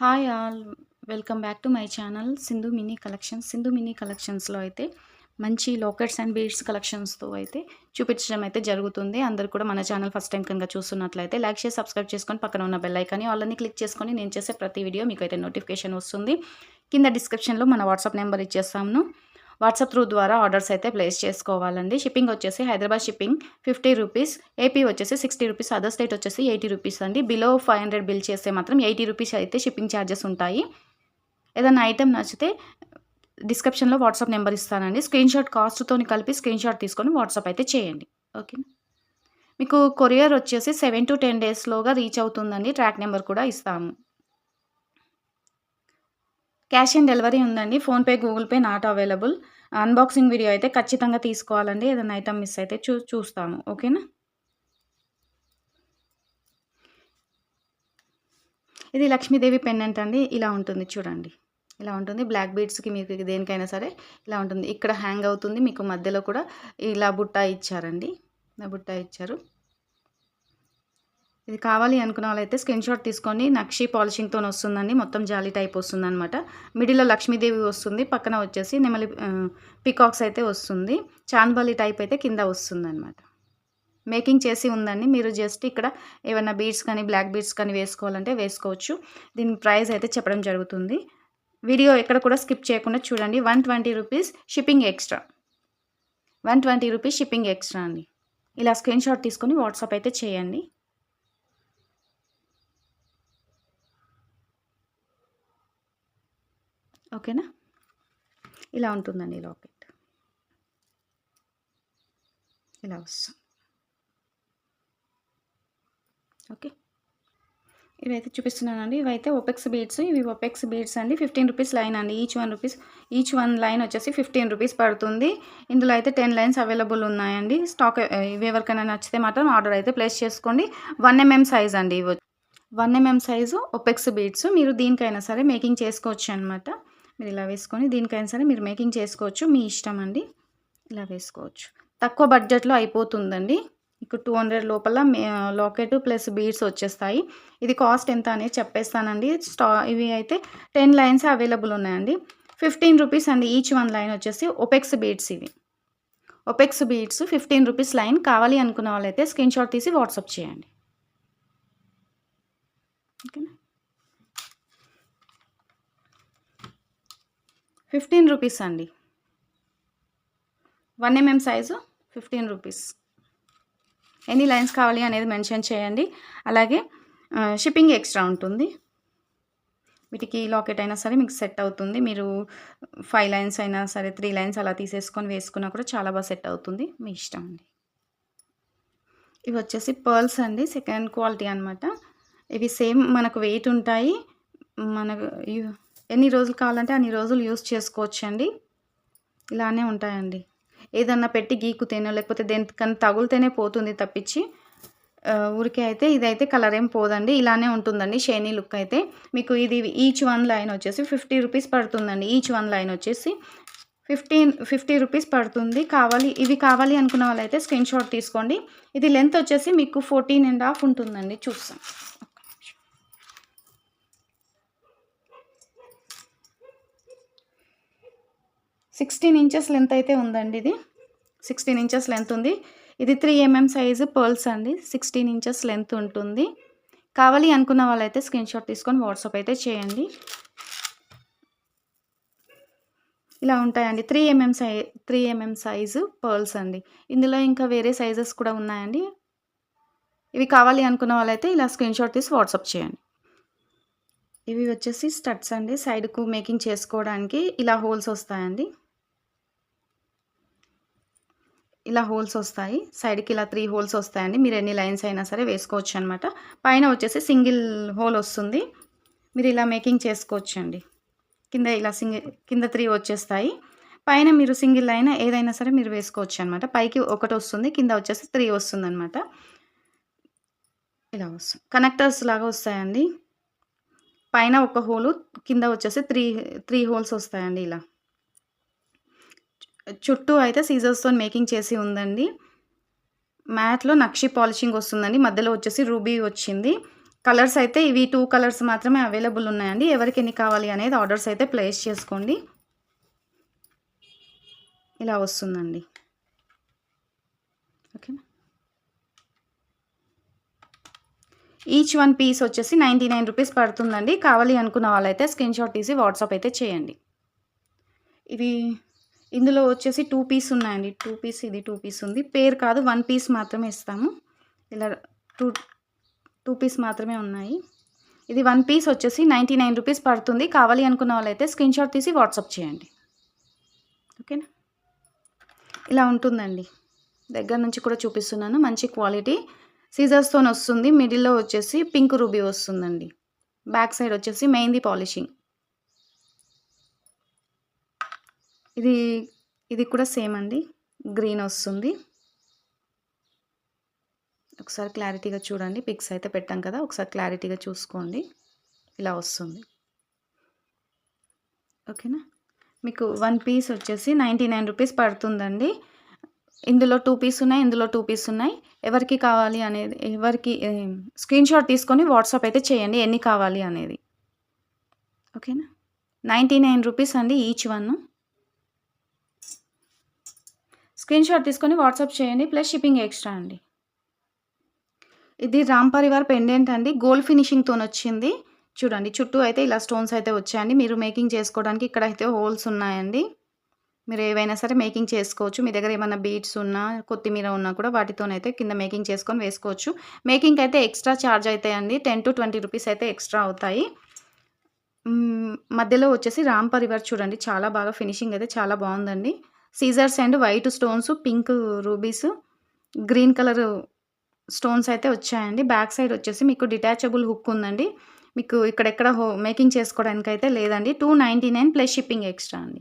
Hi all welcome back to my channel Sindhu mini collections Sindhu mini కలెక్షన్స్లో అయితే మంచి లోకెట్స్ and beads కలెక్షన్స్తో అయితే చూపించడం అయితే జరుగుతుంది. అందరు కూడా మన ఛానల్ ఫస్ట్ టైం కనుక చూస్తున్నట్లయితే లైక్ చేసి సబ్స్క్రైబ్ చేసుకొని పక్కన ఉన్న బెల్ ఐకాన్ని వాళ్ళని క్లిక్ చేసుకొని నేను చేసే ప్రతి వీడియో మీకు అయితే నోటిఫికేషన్ వస్తుంది. కింద డిస్క్రిప్షన్లో మన వాట్సాప్ నెంబర్ ఇచ్చేస్తాను. వాట్సాప్ త్రూ ద్వారా ఆర్డర్స్ అయితే ప్లేస్ చేసుకోవాలండి. షిప్పింగ్ వచ్చేసి Hyderabad shipping fifty rupees AP వచ్చేసి సిక్స్టీ రూపీస్ అదర్ స్టేట్ వచ్చేసి ఎయిటీ రూపీస్ అండి. బిలో ఫైవ్ హండ్రెడ్ బిల్ చేస్తే మాత్రం ఎయిటీ రూపీస్ అయితే షిప్పింగ్ ఛార్జెస్ ఉంటాయి. ఏదైనా ఐటెం నచ్చితే డిస్క్రిప్షన్లో వాట్సాప్ నెంబర్ ఇస్తానండి. స్క్రీన్ షాట్ కాస్ట్తో కలిపి స్క్రీన్ షాట్ తీసుకొని వాట్సాప్ అయితే చేయండి. ఓకే. మీకు కొరియర్ వచ్చేసి సెవెన్ టు టెన్ డేస్లోగా రీచ్ అవుతుందండి. ట్రాక్ నెంబర్ కూడా ఇస్తాము. క్యాష్ ఆన్ డెలివరీ ఉందండి. PhonePe Google Pay not available. Unboxing video అయితే ఖచ్చితంగా తీసుకోవాలండి. ఏదైనా ఐటమ్ మిస్ అయితే చూ చూస్తాము. ఓకేనా? ఇది లక్ష్మీదేవి పెన్నెంట్ అండి ఇలా ఉంటుంది చూడండి. ఇలా ఉంటుంది. బ్లాక్ బీడ్స్కి మీకు దేనికైనా సరే ఇలా ఉంటుంది. ఇక్కడ హ్యాంగ్ అవుతుంది. మీకు మధ్యలో కూడా ఇలా బుట్ట ఇచ్చారండి. ఇలా బుట్ట ఇచ్చారు. ఇది కావాలి అనుకున్న వాళ్ళైతే స్క్రీన్ షాట్ తీసుకొని నక్షి పాలిషింగ్తో వస్తుందండి. మొత్తం జాలీ టైప్ వస్తుంది అనమాట మిడిల్లో లక్ష్మీదేవి వస్తుంది. పక్కన వచ్చేసి నెమలి పికాక్స్ అయితే వస్తుంది. చాన్బలి టైప్ అయితే కింద వస్తుంది అనమాట మేకింగ్ చేసి ఉందండి. మీరు జస్ట్ ఇక్కడ ఏమైనా బీడ్స్ కానీ బ్లాక్ బీడ్స్ కానీ వేసుకోవాలంటే వేసుకోవచ్చు. దీని ప్రైస్ అయితే చెప్పడం జరుగుతుంది. వీడియో ఎక్కడ కూడా స్కిప్ చేయకుండా చూడండి. One twenty rupees shipping extra. One twenty rupees shipping extra అండి. ఇలా స్క్రీన్ షాట్ తీసుకొని వాట్సాప్ అయితే చేయండి. ఓకేనా? ఇలా ఉంటుందండి లాకెట్ ఇలా వస్తుంది. ఓకే. ఇవైతే చూపిస్తున్నానండి. ఇవైతే ఒపెక్స్ బీడ్స్ ఇవి ఒపెక్స్ బీడ్స్ అండి. ఫిఫ్టీన్ రూపీస్ లైన్ అండి. Each one rupees each one line వచ్చేసి ఫిఫ్టీన్ రూపీస్ పడుతుంది. ఇందులో అయితే టెన్ లైన్స్ అవైలబుల్ ఉన్నాయండి. స్టాక్ ఇవి ఎవరికైనా నచ్చితే మాత్రం ఆర్డర్ అయితే ప్లేస్ చేసుకోండి. వన్ ఎంఎం సైజ్ అండి ఇవి. వన్ ఎంఎం సైజు ఒపెక్స్ బీడ్స్ మీరు దీనికైనా సరే మేకింగ్ చేసుకోవచ్చు అనమాట మీరు ఇలా వేసుకొని దీనికైనా సరే మీరు మేకింగ్ చేసుకోవచ్చు. మీ ఇష్టం అండి. ఇలా వేసుకోవచ్చు. తక్కువ బడ్జెట్లో అయిపోతుందండి. మీకు టూ హండ్రెడ్ లోపల లాకెట్ ప్లస్ బీడ్స్ వచ్చేస్తాయి. ఇది కాస్ట్ ఎంత అనేది చెప్పేస్తానండి. స్టా ఇవి అయితే టెన్ లైన్స్ అవైలబుల్ ఉన్నాయండి. ఫిఫ్టీన్ రూపీస్ అండి ఈచ్ వన్ లైన్ వచ్చేసి ఒపెక్స్ బీడ్స్ ఇవి. ఒపెక్స్ బీడ్స్ ఫిఫ్టీన్ రూపీస్ లైన్ కావాలి అనుకున్న వాళ్ళైతే స్క్రీన్ షాట్ తీసి వాట్సాప్ చేయండి. ఓకేనా? ఫిఫ్టీన్ రూపీస్ అండి. One MM size fifteen rupees. ఎన్ని లైన్స్ కావాలి అనేది మెన్షన్ చేయండి. అలాగే షిప్పింగ్ ఎక్స్ట్రా ఉంటుంది. వీటికి లాకెట్ అయినా సరే మీకు సెట్ అవుతుంది. మీరు ఫైవ్ లైన్స్ అయినా సరే త్రీ లైన్స్ అలా తీసేసుకొని వేసుకున్నా కూడా చాలా బాగా సెట్ అవుతుంది. మీ ఇష్టం అండి. ఇవి వచ్చేసి పర్ల్స్ అండి. సెకండ్ క్వాలిటీ అనమాట ఇవి సేమ్ మనకు వెయిట్ ఉంటాయి. మనకు ఎన్ని రోజులు కావాలంటే అన్ని రోజులు యూస్ చేసుకోవచ్చు అండి ఇలానే ఉంటాయండి. ఏదన్నా పెట్టి గీకుతేనో లేకపోతే దేనికన్నా తగులితేనే పోతుంది తప్పించి. ఊరికే అయితే ఇదైతే కలర్ ఏం పోదండి. ఇలానే ఉంటుందండి షైనీ లుక్ అయితే. మీకు ఇది ఈచ్ వన్ లైన్ వచ్చేసి ఫిఫ్టీ రూపీస్ పడుతుందండి. ఈచ్ వన్ లైన్ వచ్చేసి ఫిఫ్టీన్ ఫిఫ్టీ రూపీస్ పడుతుంది. కావాలి ఇవి కావాలి అనుకున్న వాళ్ళైతే స్క్రీన్ షాట్ తీసుకోండి. ఇది లెంత్ వచ్చేసి మీకు ఫోర్టీన్ అండ్ హాఫ్ ఉంటుందండి. చూస్తాం. సిక్స్టీన్ ఇంచెస్ లెంత్ అయితే ఉందండి ఇది. సిక్స్టీన్ ఇంచెస్ లెంత్ ఉంది. ఇది త్రీ ఎంఎం సైజు పర్ల్స్ అండి. సిక్స్టీన్ ఇంచెస్ లెంత్ ఉంటుంది. కావాలి అనుకున్న వాళ్ళైతే స్క్రీన్ షాట్ తీసుకొని వాట్సాప్ అయితే చేయండి. ఇలా ఉంటాయండి. త్రీ ఎంఎం సై త్రీ ఎంఎం సైజు పర్ల్స్ అండి. ఇందులో ఇంకా వేరే సైజెస్ కూడా ఉన్నాయండి. ఇవి కావాలి అనుకున్న వాళ్ళైతే ఇలా స్క్రీన్ షాట్ తీసి వాట్సాప్ చేయండి. ఇవి వచ్చేసి స్టడ్స్ అండి. సైడ్కు మేకింగ్ చేసుకోవడానికి ఇలా హోల్స్ వస్తాయండి. ఇలా హోల్స్ వస్తాయి. సైడ్కి ఇలా త్రీ హోల్స్ వస్తాయండి. మీరు ఎన్ని లైన్స్ అయినా సరే వేసుకోవచ్చు అనమాట పైన వచ్చేసి సింగిల్ హోల్ వస్తుంది. మీరు ఇలా మేకింగ్ చేసుకోవచ్చు అండి కింద ఇలా సింగిల్ కింద త్రీ వచ్చేస్తాయి. పైన మీరు సింగిల్ లైన్ ఏదైనా సరే మీరు వేసుకోవచ్చు అనమాట పైకి ఒకటి వస్తుంది కింద వచ్చేసి త్రీ వస్తుంది అనమాట ఇలా వస్తుంది కనెక్టర్స్ లాగా వస్తాయండి. పైన ఒక హోలు కింద వచ్చేసి త్రీ త్రీ హోల్స్ వస్తాయండి ఇలా. చుట్టూ అయితే సీజర్స్తో మేకింగ్ చేసి ఉందండి. మ్యాట్లో నక్షి పాలిషింగ్ వస్తుందండి. మధ్యలో వచ్చేసి రూబీ వచ్చింది. కలర్స్ అయితే ఇవి టూ కలర్స్ మాత్రమే అవైలబుల్ ఉన్నాయండి. ఎవరికి ఎన్ని కావాలి అనేది ఆర్డర్స్ అయితే ప్లేస్ చేసుకోండి. ఇలా వస్తుందండి. ఓకేనా ఈచ్ వన్ పీస్ వచ్చేసి నైంటీ నైన్ రూపీస్ పడుతుందండి. కావాలి అనుకున్న వాళ్ళైతే స్క్రీన్ షాట్ తీసి వాట్సాప్ అయితే చేయండి. ఇవి ఇందులో వచ్చేసి టూ పీస్ ఉన్నాయండి. టూ పీస్ ఇది టూ పీస్ ఉంది. పేరు కాదు వన్ పీస్ మాత్రమే ఇస్తాము. ఇలా టూ టూ పీస్ మాత్రమే ఉన్నాయి. ఇది వన్ పీస్ వచ్చేసి నైంటీ నైన్ రూపీస్ పడుతుంది. కావాలి అనుకున్న వాళ్ళైతే స్క్రీన్ షాట్ తీసి వాట్సాప్ చేయండి. ఓకేనా ఇలా ఉంటుందండి. దగ్గర నుంచి కూడా చూపిస్తున్నాను. మంచి క్వాలిటీ సీజర్స్తో వస్తుంది. మిడిల్లో వచ్చేసి పింక్ రూబీ వస్తుందండి. బ్యాక్ సైడ్ వచ్చేసి మెహందీ పాలిషింగ్ ఇది ఇది కూడా సేమ్ అండి. గ్రీన్ వస్తుంది. ఒకసారి క్లారిటీగా చూడండి. పిక్స్ అయితే పెట్టాం కదా ఒకసారి క్లారిటీగా చూసుకోండి. ఇలా వస్తుంది. ఓకేనా? మీకు వన్ పీస్ వచ్చేసి నైంటీ నైన్ రూపీస్ పడుతుందండి. ఇందులో టూ పీస్ ఉన్నాయి ఇందులో టూ పీస్ ఉన్నాయి. ఎవరికి కావాలి అనేది ఎవరికి స్క్రీన్ షాట్ తీసుకొని వాట్సాప్ అయితే చేయండి ఎన్ని కావాలి అనేది. ఓకేనా? నైంటీ నైన్ రూపీస్ అండి ఈచ్ వన్. స్క్రీన్ షాట్ తీసుకొని వాట్సాప్ చేయండి ప్లస్ షిప్పింగ్ ఎక్స్ట్రా అండి. ఇది రామ్ పరివార్ పెండెంట్ అండి. గోల్డ్ ఫినిషింగ్తో వచ్చింది. చూడండి చుట్టూ అయితే ఇలా స్టోన్స్ అయితే వచ్చాయండి. మీరు మేకింగ్ చేసుకోవడానికి ఇక్కడ అయితే హోల్స్ ఉన్నాయండి. మీరు ఏవైనా సరే మేకింగ్ చేసుకోవచ్చు. మీ దగ్గర ఏమైనా బీట్స్ ఉన్నా కొత్తిమీర ఉన్నా కూడా వాటితోనైతే కింద మేకింగ్ చేసుకొని వేసుకోవచ్చు. మేకింగ్ అయితే ఎక్స్ట్రా ఛార్జ్ అవుతాయండి టెన్ టు ట్వంటీ రూపీస్ అయితే ఎక్స్ట్రా అవుతాయి. మధ్యలో వచ్చేసి రామ్ పరివార్ చూడండి. చాలా బాగా ఫినిషింగ్ అయితే చాలా బాగుందండి. Scissors and white stones pink rubies green colour stones అయితే వచ్చాయండి. బ్యాక్ సైడ్ వచ్చేసి మీకు డిటాచబుల్ హుక్ ఉందండి. మీకు ఇక్కడెక్కడ హో మేకింగ్ చేసుకోవడానికి అయితే లేదండి. Two ninety nine plus shipping extra అండి.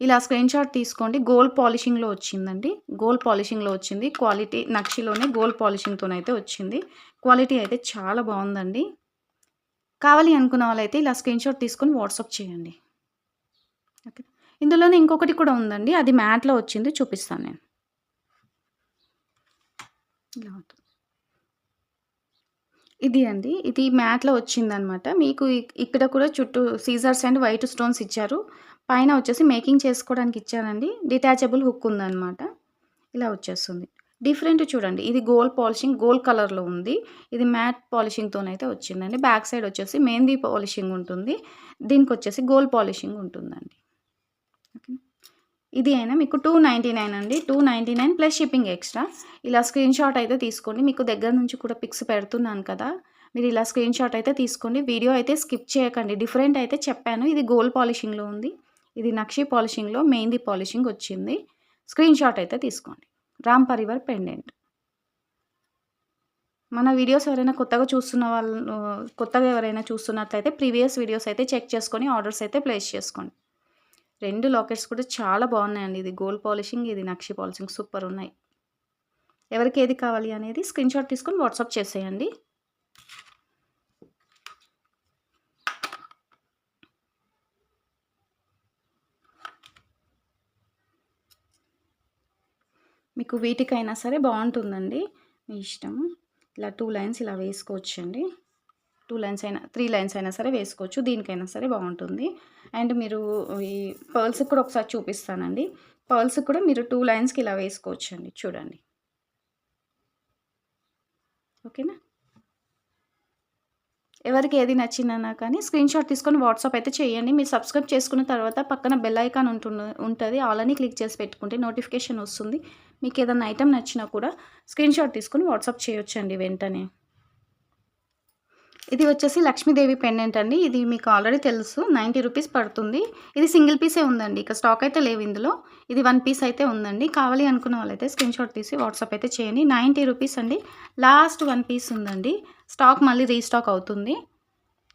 ఇలా స్క్రీన్ షాట్ తీసుకోండి. గోల్డ్ పాలిషింగ్లో వచ్చిందండి. గోల్డ్ పాలిషింగ్లో వచ్చింది. క్వాలిటీ నక్షిలోనే గోల్డ్ పాలిషింగ్తోనైతే వచ్చింది. క్వాలిటీ అయితే చాలా బాగుందండి. కావాలి అనుకున్న వాళ్ళైతే ఇలా స్క్రీన్ షాట్ తీసుకొని వాట్సాప్ చేయండి. ఇందులోనే ఇంకొకటి కూడా ఉందండి. అది మ్యాట్లో వచ్చింది చూపిస్తాను నేను. ఇలా ఉంటుంది. ఇది అండి. ఇది మ్యాట్లో వచ్చిందనమాట. మీకు ఇక్కడ కూడా చుట్టూ సీజర్స్ అండ్ వైట్ స్టోన్స్ ఇచ్చారు. పైన వచ్చేసి మేకింగ్ చేసుకోవడానికి ఇచ్చారండి. డిటాచబుల్ హుక్ ఉందనమాట. ఇలా వచ్చేస్తుంది. డిఫరెంట్ చూడండి. ఇది గోల్డ్ పాలిషింగ్ గోల్డ్ కలర్లో ఉంది. ఇది మ్యాట్ పాలిషింగ్తోనైతే వచ్చిందండి. బ్యాక్ సైడ్ వచ్చేసి మెహందీ పాలిషింగ్ ఉంటుంది. దీనికి వచ్చేసి గోల్డ్ పాలిషింగ్ ఉంటుందండి. ఓకే. ఇది అయినా మీకు టూ నైంటీ నైన్ అండి. Two ninety nine plus shipping extra ఇలా స్క్రీన్ షాట్ అయితే తీసుకోండి. మీకు దగ్గర నుంచి కూడా పిక్స్ పెడుతున్నాను కదా. మీరు ఇలా స్క్రీన్ షాట్ అయితే తీసుకోండి. వీడియో అయితే స్కిప్ చేయకండి. డిఫరెంట్ అయితే చెప్పాను. ఇది గోల్డ్ పాలిషింగ్లో ఉంది. ఇది నక్షి పాలిషింగ్లో మెహందీ పాలిషింగ్ వచ్చింది. స్క్రీన్ షాట్ అయితే తీసుకోండి. రామ్ పరివార్ పెండెంట్ మన వీడియోస్ ఎవరైనా కొత్తగా చూస్తున్న వాళ్ళు కొత్తగా ఎవరైనా చూస్తున్నట్లయితే ప్రీవియస్ వీడియోస్ అయితే చెక్ చేసుకొని ఆర్డర్స్ అయితే ప్లేస్ చేసుకోండి. రెండు లాకెట్స్ కూడా చాలా బాగున్నాయండి. ఇది గోల్డ్ పాలిషింగ్ ఇది నక్షి పాలిషింగ్ సూపర్ ఉన్నాయి. ఎవరికి ఏది కావాలి అనేది స్క్రీన్ షాట్ తీసుకొని వాట్సాప్ చేసేయండి. మీకు వీటికైనా సరే బాగుంటుందండి. మీ ఇష్టం ఇలా టూ లైన్స్ ఇలా వేసుకోవచ్చండి. టూ లైన్స్ అయినా త్రీ లైన్స్ అయినా సరే వేసుకోవచ్చు. దీనికైనా సరే బాగుంటుంది. అండ్ మీరు ఈ పర్ల్స్కి కూడా ఒకసారి చూపిస్తానండి. పర్ల్స్ కూడా మీరు టూ లైన్స్కి ఇలా వేసుకోవచ్చు అండి చూడండి. ఓకేనా? ఎవరికి ఏది నచ్చిందన్నా కానీ స్క్రీన్ షాట్ తీసుకొని వాట్సాప్ అయితే చేయండి. మీరు సబ్స్క్రైబ్ చేసుకున్న తర్వాత పక్కన బెల్ ఐకాన్ ఉంటుంది. ఉంటుంది ఆల్రెడీ క్లిక్ చేసి పెట్టుకుంటే నోటిఫికేషన్ వస్తుంది. మీకు ఏదైనా ఐటెం నచ్చినా కూడా స్క్రీన్ షాట్ తీసుకొని వాట్సాప్ చేయొచ్చండి వెంటనే. ఇది వచ్చేసి లక్ష్మీదేవి పెండెంట్ అండి. ఇది మీకు ఆల్రెడీ తెలుసు. నైంటీ రూపీస్ పడుతుంది. ఇది సింగిల్ పీసే ఉందండి. ఇక స్టాక్ అయితే లేవు ఇందులో. ఇది వన్ పీస్ అయితే ఉందండి. కావాలి అనుకున్న వాళ్ళైతే స్క్రీన్ షాట్ తీసి వాట్సాప్ అయితే చేయండి. నైంటీ రూపీస్ అండి. లాస్ట్ వన్ పీస్ ఉందండి. స్టాక్ మళ్ళీ రీస్టాక్ అవుతుంది.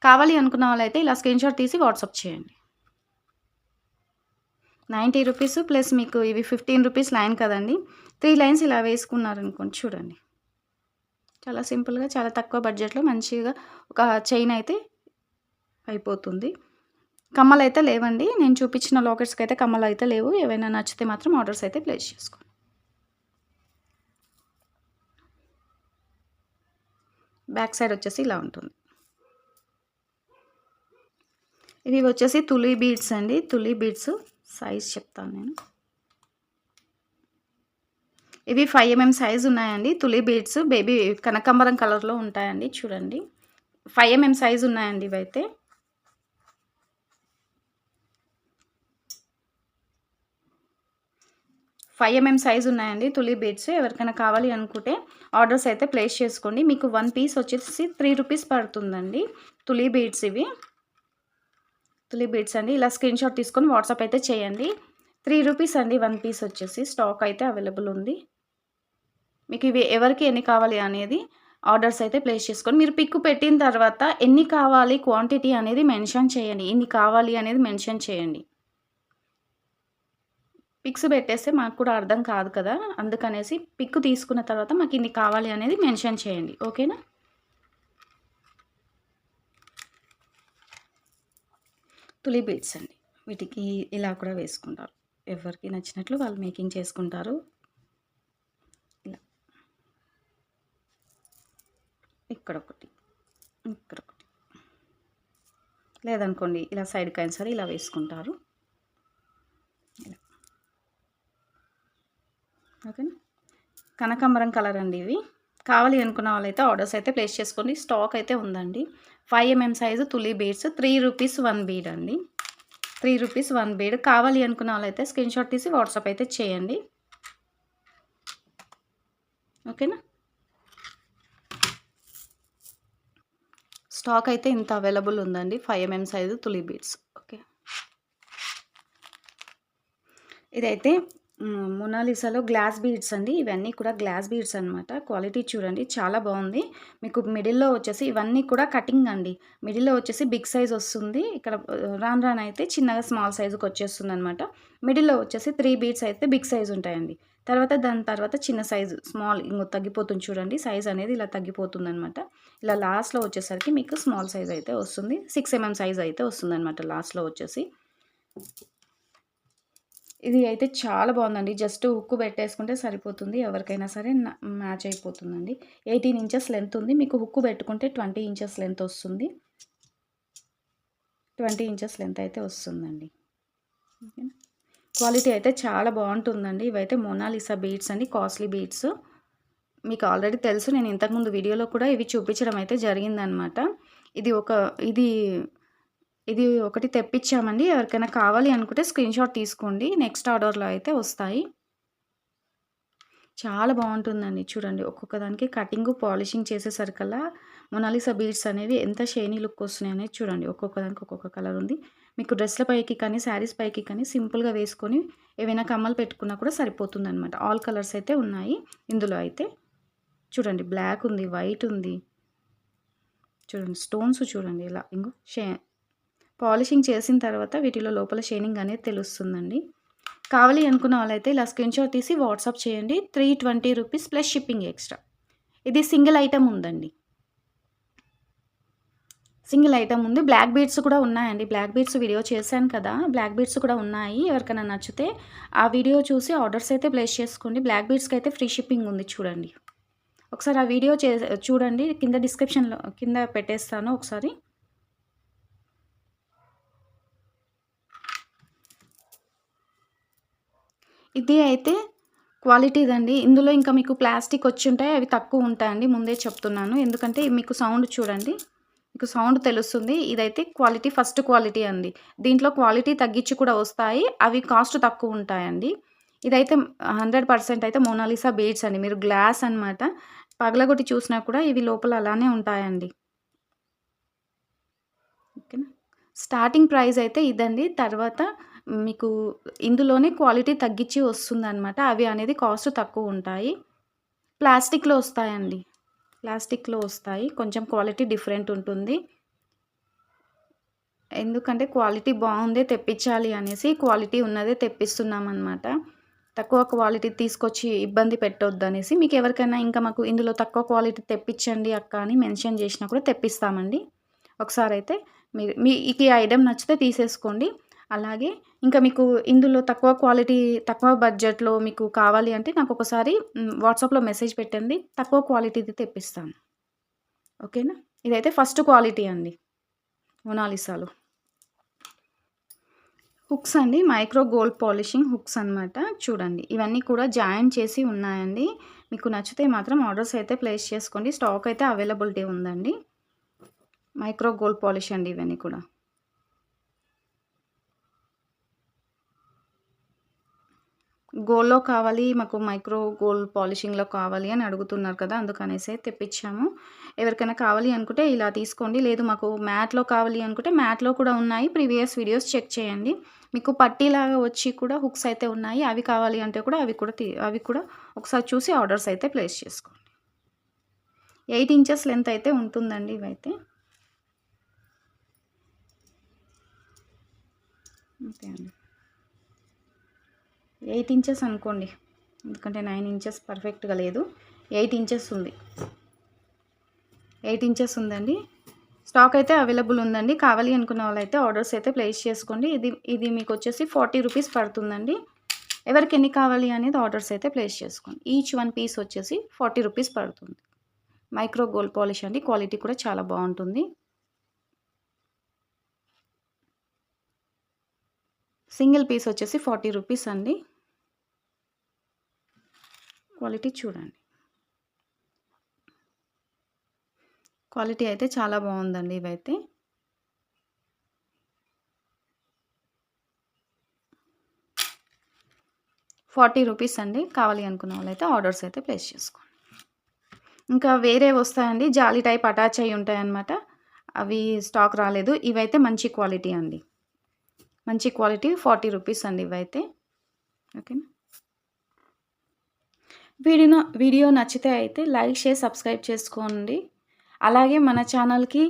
కావాలి అనుకున్న వాళ్ళైతే ఇలా స్క్రీన్ షాట్ తీసి వాట్సాప్ చేయండి. నైంటీ రూపీస్ ప్లస్ మీకు ఇవి ఫిఫ్టీన్ రూపీస్ లైన్ కదండి. త్రీ లైన్స్ ఇలా వేసుకున్నారనుకోండి చూడండి. చాలా సింపుల్గా చాలా తక్కువ బడ్జెట్లో మంచిగా ఒక చైన్ అయితే అయిపోతుంది. కమ్మలు అయితే లేవండి. నేను చూపించిన లాకెట్స్కి అయితే కమ్మలు అయితే లేవు. ఏవైనా నచ్చితే మాత్రం ఆర్డర్స్ అయితే ప్లేస్ చేసుకోండి. బ్యాక్ సైడ్ వచ్చేసి ఇలా ఉంటుంది. ఇవి వచ్చేసి తులి బీడ్స్ అండి. తులి బీడ్స్ సైజ్ చెప్తాను నేను. ఇవి ఫైవ్ ఎంఎం సైజ్ ఉన్నాయండి. తులి బీడ్స్ బేబీ కనకాంబరం కలర్లో ఉంటాయండి. చూడండి. ఫైవ్ ఎంఎం సైజ్ ఉన్నాయండి ఇవైతే. ఫైవ్ ఎంఎం సైజ్ ఉన్నాయండి. తులి బీడ్స్ ఎవరికైనా కావాలి అనుకుంటే ఆర్డర్స్ అయితే ప్లేస్ చేసుకోండి. మీకు వన్ పీస్ వచ్చేసి త్రీ రూపీస్ పడుతుందండి. తులి బీడ్స్ ఇవి. తులి బీడ్స్ అండి. ఇలా స్క్రీన్ షాట్ తీసుకొని వాట్సాప్ అయితే చేయండి. త్రీ రూపీస్ అండి వన్ పీస్ వచ్చేసి. స్టాక్ అయితే అవైలబుల్ ఉంది. మీకు ఇవి ఎవరికి ఎన్ని కావాలి అనేది ఆర్డర్స్ అయితే ప్లేస్ చేసుకొని మీరు పిక్ పెట్టిన తర్వాత ఎన్ని కావాలి క్వాంటిటీ అనేది మెన్షన్ చేయండి. ఎన్ని కావాలి అనేది మెన్షన్ చేయండి. పిక్స్ పెట్టేస్తే మాకు కూడా అర్థం కాదు కదా. అందుకనేసి పిక్ తీసుకున్న తర్వాత మాకు ఇన్ని కావాలి అనేది మెన్షన్ చేయండి. ఓకేనా? తులి బీడ్స్ అండి. వీటికి ఇలా కూడా వేసుకుంటారు. ఎవరికి నచ్చినట్లు వాళ్ళు మేకింగ్ చేసుకుంటారు. ఇక్కడ ఒకటి ఇక్కడ ఒకటి లేదనుకోండి ఇలా సైడ్కి అయినా సరే ఇలా వేసుకుంటారు. ఇలా. ఓకేనా? కనకాంబరం కలర్ అండి ఇవి. కావాలి అనుకున్న వాళ్ళైతే ఆర్డర్స్ అయితే ప్లేస్ చేసుకోండి. స్టాక్ అయితే ఉందండి. Five MM size తులి beads three rupees one bead అండి. Three rupees one bead. కావాలి అనుకున్న వాళ్ళైతే స్క్రీన్ షాట్ తీసి వాట్సాప్ అయితే చేయండి. ఓకేనా? స్టాక్ అయితే ఇంత అవైలబుల్ ఉందండి. ఫైవ్ ఎంఎం సైజు తులి బీడ్స్ ఓకే. ఇదైతే మొనాలిసాలో గ్లాస్ బీడ్స్ అండి. ఇవన్నీ కూడా గ్లాస్ బీడ్స్ అనమాట క్వాలిటీ చూడండి చాలా బాగుంది. మీకు మిడిల్లో వచ్చేసి ఇవన్నీ కూడా కటింగ్ అండి. మిడిల్లో వచ్చేసి బిగ్ సైజ్ వస్తుంది. ఇక్కడ రాన్ రాన్ అయితే చిన్నగా స్మాల్ సైజుకి వచ్చేస్తుంది అనమాట మిడిల్లో వచ్చేసి త్రీ బీడ్స్ అయితే బిగ్ సైజ్ ఉంటాయండి. తర్వాత దాని తర్వాత చిన్న సైజు స్మాల్ ఇంకో తగ్గిపోతుంది చూడండి. సైజ్ అనేది ఇలా తగ్గిపోతుంది అనమాట ఇలా లాస్ట్లో వచ్చేసరికి మీకు స్మాల్ సైజ్ అయితే వస్తుంది. సిక్స్ ఎంఎం సైజ్ అయితే వస్తుంది అనమాట లాస్ట్లో వచ్చేసి. ఇది అయితే చాలా బాగుందండి. జస్ట్ హుక్కు పెట్టేసుకుంటే సరిపోతుంది. ఎవరికైనా సరే మ్యాచ్ అయిపోతుందండి. ఎయిటీన్ ఇంచెస్ లెంత్ ఉంది. మీకు హుక్కు పెట్టుకుంటే ట్వంటీ ఇంచెస్ లెంత్ వస్తుంది. ట్వంటీ ఇంచెస్ లెంత్ అయితే వస్తుందండి. క్వాలిటీ అయితే చాలా బాగుంటుందండి. ఇవైతే మోనాలిసా బీడ్స్ అండి కాస్ట్లీ బీడ్స్ మీకు ఆల్రెడీ తెలుసు నేను ఇంతకుముందు వీడియోలో కూడా ఇవి చూపించడం అయితే జరిగిందనమాట. ఇది ఒక ఇది ఇది ఒకటి తెప్పించామండి. ఎవరికైనా కావాలి అనుకుంటే స్క్రీన్ షాట్ తీసుకోండి. నెక్స్ట్ ఆర్డర్లో అయితే వస్తాయి. చాలా బాగుంటుందండి. చూడండి ఒక్కొక్క దానికి కటింగ్ పాలిషింగ్ చేసేసరికల్లా మొనాలిసా బీడ్స్ అనేవి ఎంత షైనీ లుక్ వస్తున్నాయి అనేది చూడండి. ఒక్కొక్క దానికి ఒక్కొక్క కలర్ ఉంది. మీకు డ్రెస్ల పైకి కానీ శారీస్ పైకి కానీ సింపుల్గా వేసుకొని ఏవైనా కమ్మలు పెట్టుకున్నా కూడా సరిపోతుంది అనమాట ఆల్ కలర్స్ అయితే ఉన్నాయి. ఇందులో అయితే చూడండి బ్లాక్ ఉంది వైట్ ఉంది. చూడండి స్టోన్స్ చూడండి ఇలా. ఇంకో షే పాలిషింగ్ చేసిన తర్వాత వీటిలో లోపల షైనింగ్ అనేది తెలుస్తుందండి. కావాలి అనుకున్న వాళ్ళైతే ఇలా స్క్రీన్ షాట్ తీసి వాట్సాప్ చేయండి. Three twenty rupees plus shipping extra. ఇది సింగిల్ ఐటమ్ ఉందండి. సింగిల్ ఐటమ్ ఉంది. బ్లాక్ బీడ్స్ కూడా ఉన్నాయండి. బ్లాక్ బీడ్స్ వీడియో చేశాను కదా. బ్లాక్ బీడ్స్ కూడా ఉన్నాయి. ఎవరికైనా నచ్చితే ఆ వీడియో చూసి ఆర్డర్స్ అయితే ప్లేస్ చేసుకోండి. బ్లాక్ బీడ్స్కి అయితే ఫ్రీ షిప్పింగ్ ఉంది చూడండి. ఒకసారి ఆ వీడియో చే చూడండి. కింద డిస్క్రిప్షన్లో కింద పెట్టేస్తాను ఒకసారి. ఇది అయితే క్వాలిటీదండి ఇందులో ఇంకా మీకు ప్లాస్టిక్ వచ్చి ఉంటాయి. అవి తక్కువ ఉంటాయండి. ముందే చెప్తున్నాను. ఎందుకంటే మీకు సౌండ్ చూడండి. మీకు సౌండ్ తెలుస్తుంది. ఇదైతే క్వాలిటీ ఫస్ట్ క్వాలిటీ అండి. దీంట్లో క్వాలిటీ తగ్గించి కూడా వస్తాయి. అవి కాస్ట్ తక్కువ ఉంటాయండి. ఇదైతే హండ్రెడ్ పర్సెంట్ అయితే మోనాలిసా బీడ్స్ అండి. మీరు గ్లాస్ అనమాట పగలగొట్టి చూసినా కూడా ఇవి లోపల అలానే ఉంటాయండి. ఓకేనా? స్టార్టింగ్ ప్రైస్ అయితే ఇదండి. తర్వాత మీకు ఇందులోనే క్వాలిటీ తగ్గించి వస్తుందన్నమాట. అవి అనేది కాస్ట్ తక్కువ ఉంటాయి. ప్లాస్టిక్లో వస్తాయండి. ప్లాస్టిక్లో వస్తాయి. కొంచెం క్వాలిటీ డిఫరెంట్ ఉంటుంది. ఎందుకంటే క్వాలిటీ బాగుందే తెప్పించాలి అనేసి క్వాలిటీ ఉన్నదే తెప్పిస్తున్నాం అనమాట తక్కువ క్వాలిటీ తీసుకొచ్చి ఇబ్బంది పెట్టొద్దు అనేసి మీకు ఎవరికైనా ఇంకా మాకు ఇందులో తక్కువ క్వాలిటీ తెప్పించండి అక్క అని మెన్షన్ చేసినా కూడా తెప్పిస్తామండి. ఒకసారి అయితే మీరు మీ ఈ ఐటెం నచ్చితే తీసేసుకోండి. అలాగే ఇంకా మీకు ఇందులో తక్కువ క్వాలిటీ తక్కువ బడ్జెట్లో మీకు కావాలి అంటే నాకు ఒకసారి వాట్సాప్లో మెసేజ్ పెట్టండి. తక్కువ క్వాలిటీది తెప్పిస్తాను. ఓకేనా? ఇదైతే ఫస్ట్ క్వాలిటీ అండి. మొనాలిసాలో. హుక్స్ అండి. మైక్రో గోల్డ్ పాలిషింగ్ హుక్స్ అనమాట చూడండి. ఇవన్నీ కూడా జాయిన్ చేసి ఉన్నాయండి. మీకు నచ్చితే మాత్రం ఆర్డర్స్ అయితే ప్లేస్ చేసుకోండి. స్టాక్ అయితే అవైలబిలిటీ ఉందండి. మైక్రో గోల్డ్ పాలిష్ అండి ఇవన్నీ కూడా. గోల్డ్లో కావాలి మాకు మైక్రో గోల్డ్ పాలిషింగ్లో కావాలి అని అడుగుతున్నారు కదా అందుకనేసి తెప్పించాము. ఎవరికైనా కావాలి అనుకుంటే ఇలా తీసుకోండి లేదు మాకు మ్యాట్లో కావాలి అనుకుంటే మ్యాట్లో కూడా ఉన్నాయి ప్రీవియస్ వీడియోస్ చెక్ చేయండి. మీకు పట్టీలాగా వచ్చి కూడా హుక్స్ అయితే ఉన్నాయి అవి కావాలి అంటే కూడా అవి కూడా అవి కూడా ఒకసారి చూసి ఆర్డర్స్ అయితే ప్లేస్ చేసుకోండి. ఎయిట్ ఇంచెస్ లెంత్ అయితే ఉంటుందండి ఇవైతే. అంతే అండి. ఎయిట్ ఇంచెస్ అనుకోండి. ఎందుకంటే నైన్ ఇంచెస్ పర్ఫెక్ట్గా లేదు. ఎయిట్ ఇంచెస్ ఉంది. ఎయిట్ ఇంచెస్ ఉందండి. స్టాక్ అయితే అవైలబుల్ ఉందండి. కావాలి అనుకున్న వాళ్ళైతే ఆర్డర్స్ అయితే ప్లేస్ చేసుకోండి. ఇది ఇది మీకు వచ్చేసి ఫార్టీ రూపీస్ పడుతుందండి. ఎవరికి ఎన్ని కావాలి అనేది ఆర్డర్స్ అయితే ప్లేస్ చేసుకోండి. ఈచ్ వన్ పీస్ వచ్చేసి ఫార్టీ రూపీస్ పడుతుంది. మైక్రో గోల్డ్ పాలిష్ అండి. క్వాలిటీ కూడా చాలా బాగుంటుంది. సింగిల్ పీస్ వచ్చేసి ఫార్టీ రూపీస్ అండి. క్వాలిటీ చూడండి. క్వాలిటీ అయితే చాలా బాగుందండి ఇవైతే. ఫార్టీ రూపీస్ అండి. కావాలి అనుకున్న వాళ్ళైతే ఆర్డర్స్ అయితే ప్లేస్ చేసుకోండి. ఇంకా వేరే వస్తాయండి. జాలీ టైప్ అటాచ్ అయి ఉంటాయన్నమాట. అవి స్టాక్ రాలేదు. ఇవైతే మంచి క్వాలిటీ అండి. మంచి క్వాలిటీ ఫార్టీ రూపీస్ అండి ఇవైతే. ఓకేనా? వీడియో వీడియో నచ్చితే అయితే లైక్ షేర్ సబ్స్క్రైబ్ చేసుకోండి. అలాగే మన ఛానల్కి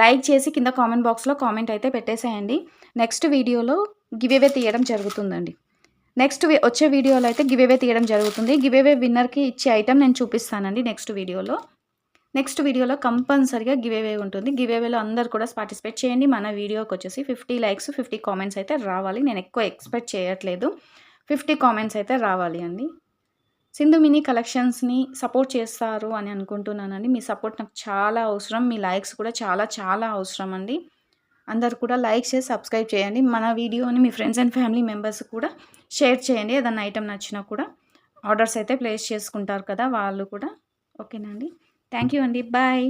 లైక్ చేసి కింద కామెంట్ బాక్స్లో కామెంట్ అయితే పెట్టేసేయండి. నెక్స్ట్ వీడియోలో గివేవే తీయడం జరుగుతుందండి. నెక్స్ట్ వచ్చే వీడియోలో అయితే గివేవే తీయడం జరుగుతుంది. గివేవే విన్నర్కి ఇచ్చే ఐటెం నేను చూపిస్తానండి నెక్స్ట్ వీడియోలో. నెక్స్ట్ వీడియోలో కంపల్సరిగా గివేవే ఉంటుంది. గివేవేలో అందరు కూడా పార్టిసిపేట్ చేయండి. మన వీడియోకి వచ్చేసి ఫిఫ్టీ లైక్స్ ఫిఫ్టీ కామెంట్స్ అయితే రావాలి. నేను ఎక్కువ ఎక్స్పెక్ట్ చేయట్లేదు. ఫిఫ్టీ కామెంట్స్ అయితే రావాలి అండి. సింధు మినీ కలెక్షన్స్ని సపోర్ట్ చేస్తారు అని అనుకుంటున్నానండి. మీ సపోర్ట్ నాకు చాలా అవసరం. మీ లైక్స్ కూడా చాలా చాలా అవసరం అండి. అందరు కూడా లైక్ చేసి సబ్స్క్రైబ్ చేయండి. మన వీడియోని మీ ఫ్రెండ్స్ అండ్ ఫ్యామిలీ మెంబర్స్ కూడా షేర్ చేయండి. ఏదన్నా ఐటెం నచ్చినా కూడా ఆర్డర్స్ అయితే ప్లేస్ చేసుకుంటారు కదా వాళ్ళు కూడా. ఓకేనండి. థ్యాంక్ యూ అండి. బాయ్.